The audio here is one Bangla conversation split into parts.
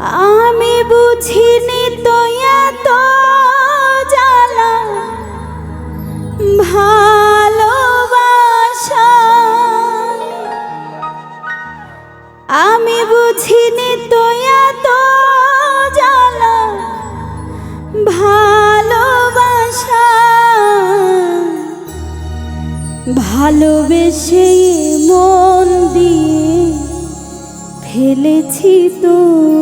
আমি বুঝিনি তো এত জ্বালা। ভালোবাসা। আমি বুঝিনি তো এত ভালোবাসা। ভালোবেসে মন দিয়ে ফেলেছি তোমার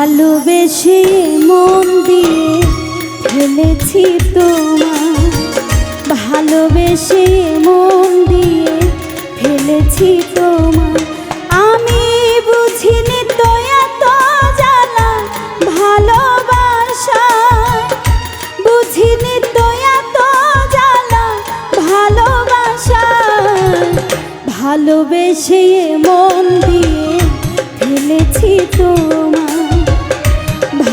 ভালোবেসে মন দিয়ে ফেলেছি তোমার ভালোবেসে মন দিয়ে ফেলেছি তোমার আমি বুঝিনি তো এত জ্বালা ভালোবাসা বুঝিনি তো এত জ্বালা ভালোবাসা ভালোবেসে মন দিয়ে ফেলেছি তোমার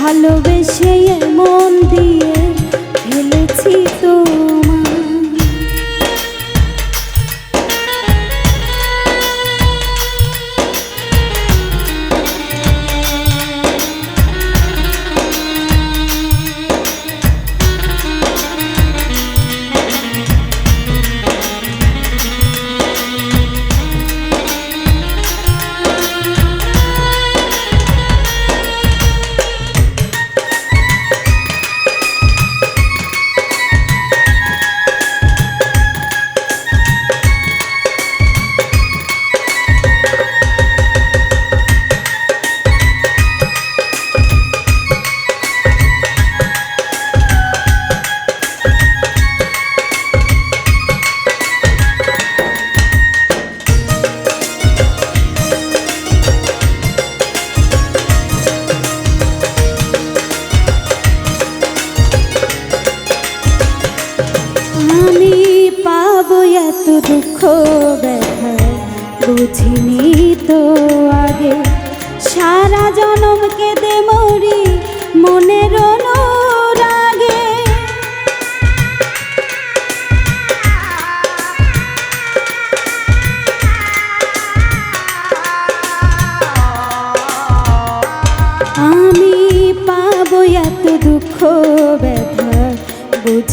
ভালোবেসে মন দিয়ে ফেলেছি তোমার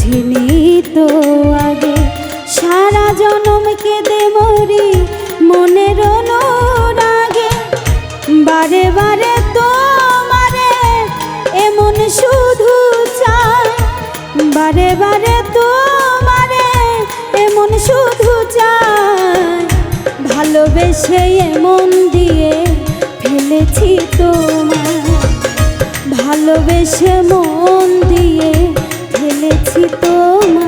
বুঝিনি তো আগে। সারা জনম কেঁদে মরি মনের অনুরাগে। বারে বারে তোমারে এমন শুধু চাই। বারে বারে তোমারে এমন শুধু চাই। ভালোবেসে মন দিয়ে ফেলেছি তোমার ভালোবেসে মন দিয়ে ফেলেছি তোমার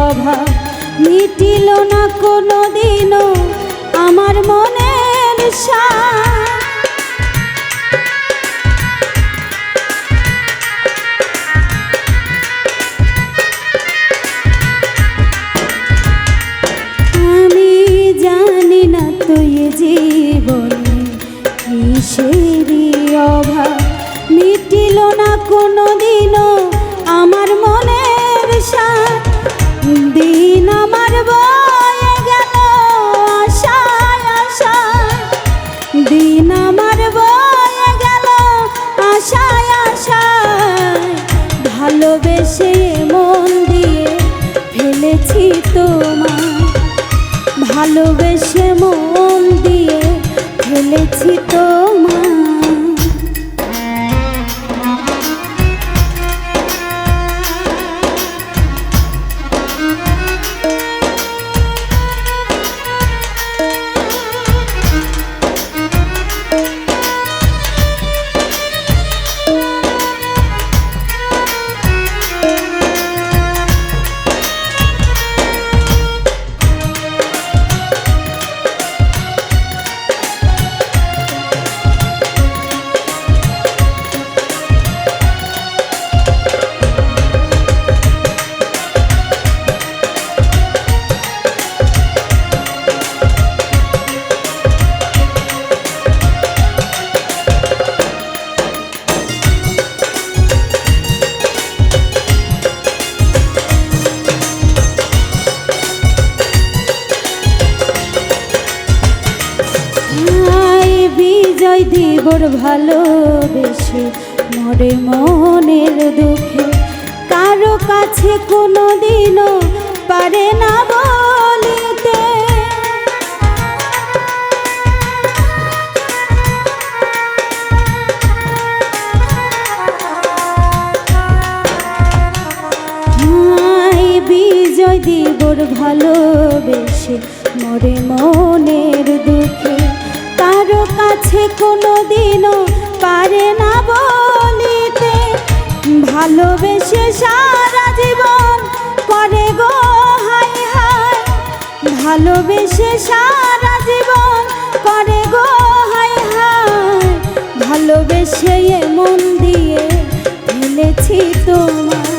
অভাব মিটিল না কোনো দিনও আমার মনের সাথ। ভালোবেসে মন দিয়ে ফেলেছি তোমায়। বিজয় দিবর ভালোবেসে মরে মনের দুঃখে। কারও কাছে কোনো দিনও পারে না বলিতে। বিজয় দিবর ভালোবেসে মরে মনের কাছে কোনো দিনও পারে না বলিতে। ভালোবেসে সারা জীবন করে গো, হাই হাই। ভালোবেসে সারা জীবন করে গো, হাই হাই। ভালোবেসে মন দিয়ে ফেলেছি তোমায়।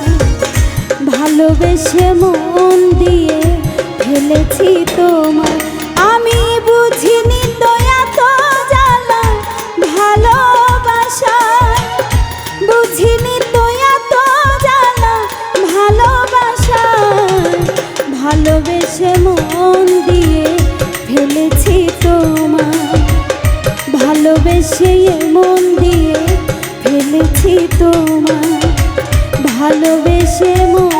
ভালোবেসে মন ভালোবেসে মন দিয়ে ফেলেছি তোমায়। ভালোবেসে মন দিয়ে ফেলেছি তোমায়। ভালোবেসে মন